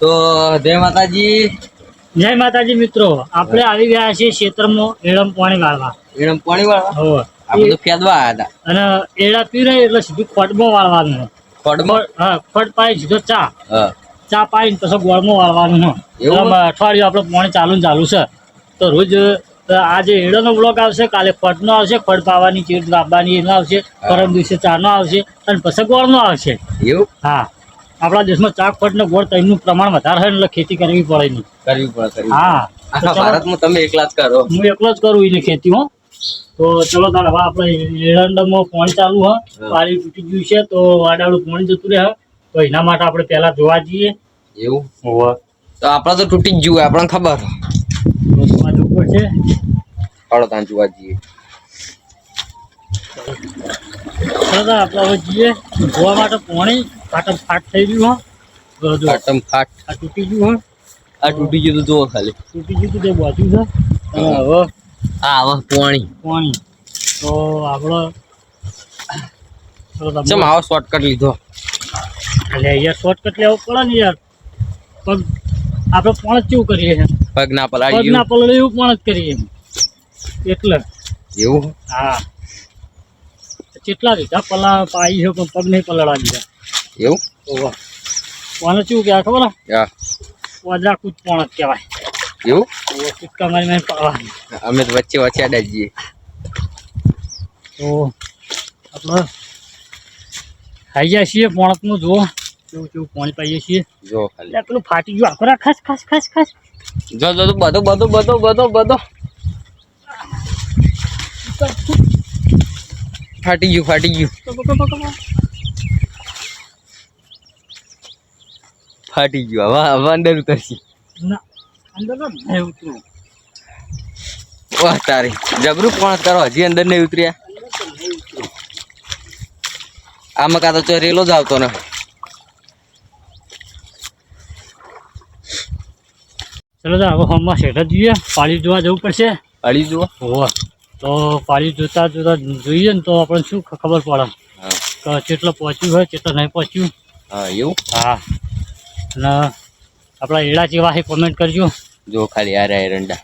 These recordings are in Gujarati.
તો જય માતાજી. જય માતાજી મિત્રો. આપણે આવી ગયા છીએ ક્ષેત્રમાં એળમ પાણી વાળવા. એળમ પાણી વાળવા. આપણે ફેદવા આવ્યા હતા. અને એળા પી રહી એટલે સીધું ખોટમાં વાળવાનું. ખોડમાં હા ખોટ પાઈ સીધો ચા. ચા પાઈને પછી ગોળમાં વાળવાનું. એવું? અઠવાડિયું આપણે પાણી ચાલુ ને ચાલુ છે. તો રોજ આજે એડાનો બ્લોક આવશે કાલે ખોટનો આવશે ખોટ પાવાની ચીર લાવવાની એનો આવશે પરમ દિવસે ચાનો આવશે અને પછી ગોળનો આવશે. એવું? હા. આપણા દેશમાં ચાક ને ગોળ ત્રણનું પ્રમાણ વધારે હોય એટલે ખેતી કરવી પડે નહીં કરવી પડે હા. આખા ભારતમાં તમે એકલા જ કરો. હું એકલો જ કરું એની ખેતી હું. તો ચલો તારે હવે આપણે એરંડમાં પાણી ચાલુ હ. પાણી તૂટી ગયું છે તો વાડાળું પાણી જતું રહે તો એના માટે આપણે પહેલા જોવા જઈએ. એવું? હોવે. તો આપણે તો તૂટી જ જુએ આપણને ખબર. છે જોવા જવું પડશે. હાલો ત્યાં જોવા જઈએ. આપણે હવે જઈએ. જોવા માટે પાણી ફાટમ ફાટ થઈ ગયું હા. ફાટમ ફાટ આ તૂટી ગયું હો. આ તૂટી ગયું તો જુઓ ખાલી. તૂટી ગયું તો તે બાજુ છે. અને હવે. આ હવે પાણી. પાણી. તો આપણે ચમ આવો શોર્ટકટ લીધો. એટલે અહીંયા શોર્ટકટ લેવો પડે ને યાર. પગ આપણે પણ જ કેવું કરીએ છીએ? પગ ના પગ ના પલળે એવું પણ જ કરીએ એટલે. એવું? હા. કેટલા લીધા? પલા પાઈ છે પણ પગ નહીં પલળવા દીધા એવું? ઓહો. કોને કેવું કહેવાય ખબર હા. વાદરા કૂદ પણ જ કહેવાય. એવું? ઓહો કૂદકા મારી પાવાની અમે તો વચ્ચે વચ્ચે આડા જઈએ. તો આપણે ખાઈ જાય છીએ પોણકનું જુઓ. કેવું કેવું પાણી પાઈએ છીએ. જો ખાલી. પેલું ફાટી ગયું. આખો ખાસ ખાસ ખાસ ખાસ. જો જો જો, બધો બધો બધો બધો બધો. ફાટી ગયું ફાટી ગયું. ફાટી ગયું. હવે હવે અંદર ઉતરશે ના અંદર નહીં ઉતરું. વાહ તારી. જબરું પણ કરો હજી અંદર નહીં ઉતર્યા? આમાં કાં તો રેલો જ આવતો ને. ચલો તો હવે હોમમાં શેઠ જોઈએ. પાણી જોવા જવું પડશે. પાળી જોવા? હોવા. તો પાણી જોતા જોતા જોઈએ ને તો આપણને શું ખબર પડે. કે કેટલો પહોંચ્યું હોય કેટલો નહીં પહોંચ્યું. હા એવું? હા. અને આપણા એડા જેવા છે કોમેન્ટ કરજો. જો ખાલી આ રહ્યા એરંડા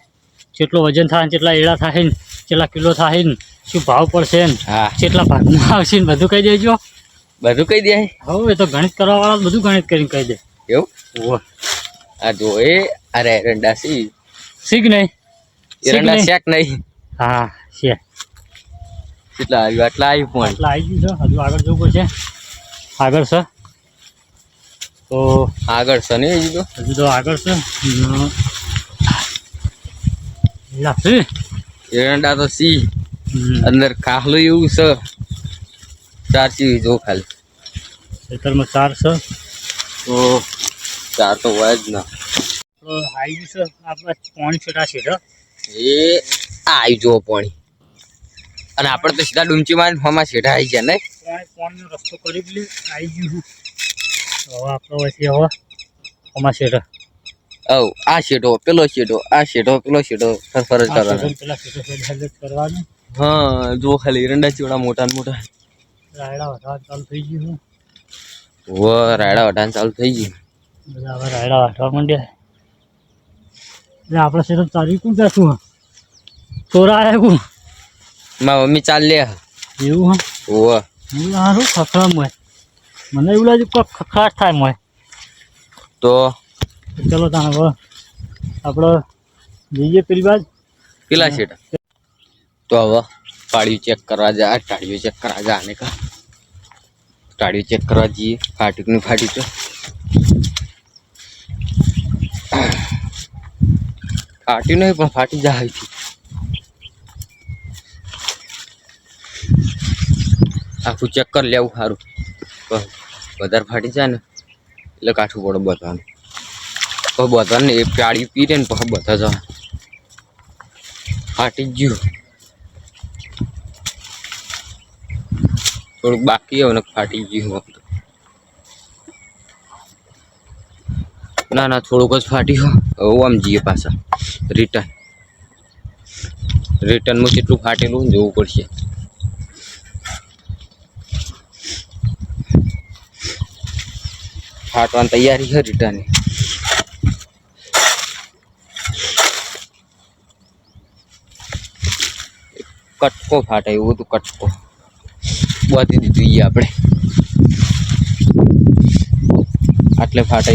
કેટલું વજન થાય કેટલા એડા થાય ને કેટલા કિલો થાય ને શું ભાવ પડશે ને હા. કેટલા ભાગમાં આવશે ને બધું કહી દેજો. બધું કહી દે હવે એ તો ગણિત કરવા વાળા બધું ગણિત કરીને કહી દે. એવું? આ જો એ અરે એરંડા સી. શીખ નહીં એરંડા શેક નહીં હા છે. કેટલા આવ્યું? આટલા આવ્યું પણ આટલા આવી ગયું છે. હજુ આગળ જવું પડશે. આગળ છે. તો આગળ છે ને હજી તો? હજી તો આગળ છે એરંડા તો સી. અંદર ખાખલું એવું છે. ચાર સી જો ખાલી. ખેતરમાં ચાર છે. તો ચાર તો હોય જ ના. તો આવી છે. આપણે પાણી છેટા છેટા. એ આવી જુઓ પાણી. અને આપણે તો સીધા ડુમચી મારીને ફોમાં છેઠા આવી ગયા ને. પાણી પાણીનો રસ્તો કરી દે આવી ગયું. છે આપણે વચ્ચે હો આમાં છેટા ઓ આ શેઠો પેલો શેઠો આ શેઠો પેલો શેઠો ફરફર જ કરવાનો. પેલા છેટ હેલ્પ કરવાનું. હા જો ખાલી રંડા ચીવડા મોટા મોટા. રાયડા વઢાણ ચાલુ થઈ ગયું વ રાયડા વઢાણ ચાલુ થઈ ગયું. બધા હવે રાયડા વાટવા માંડ્યા. એટલે આપણે છેટો તારી કોણ જશું ચોરા આવ્યા કોણ? મારા મમ્મી ચાલ લે. એવું હા? હું સારું ખખડામ. હોય મને એવું લાગ્યું કે ખાસ થાય મોય તો? ચલો ત્યાં હવે આપણે જઈએ પેલી બાજ પેલા છે તો હવે ટાળ્યું ચેક કરવા જા ટાળ્યું ચેક કરવા જા અને કા. ટાળ્યું ચેક કરવા જઈએ ફાટ્યું ને ફાટ્યું તો. ફાટ્યું નહીં પણ ફાટી જાય છે. આખું ચેક કરી લેવું સારું. વધારે ફાટી જાય ને, એટલે કાઠું પડે બધાને. પછી બધાને એ પ્યાળી પી ને પછી બધા જવા. ફાટી ગયું. થોડુંક બાકી આવે ફાટી ગયું તો. ના ના, થોડુંક જ ફાટ્યું હવે આમ જઈએ પાછા. રિટર્ન રિટર્નમાં કેટલું ફાટેલું જોવું પડશે. ફાટવાની તૈયારી છે રિટર્ન કટકો ફાટે એવું હતું કટકો. બાંધી દીધું એ આપણે. આટલે ફાટે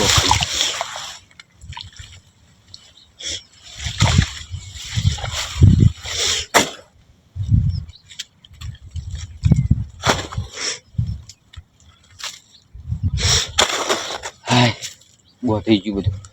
જો ખાલી. હાય બહુ થઈ ગયું બધું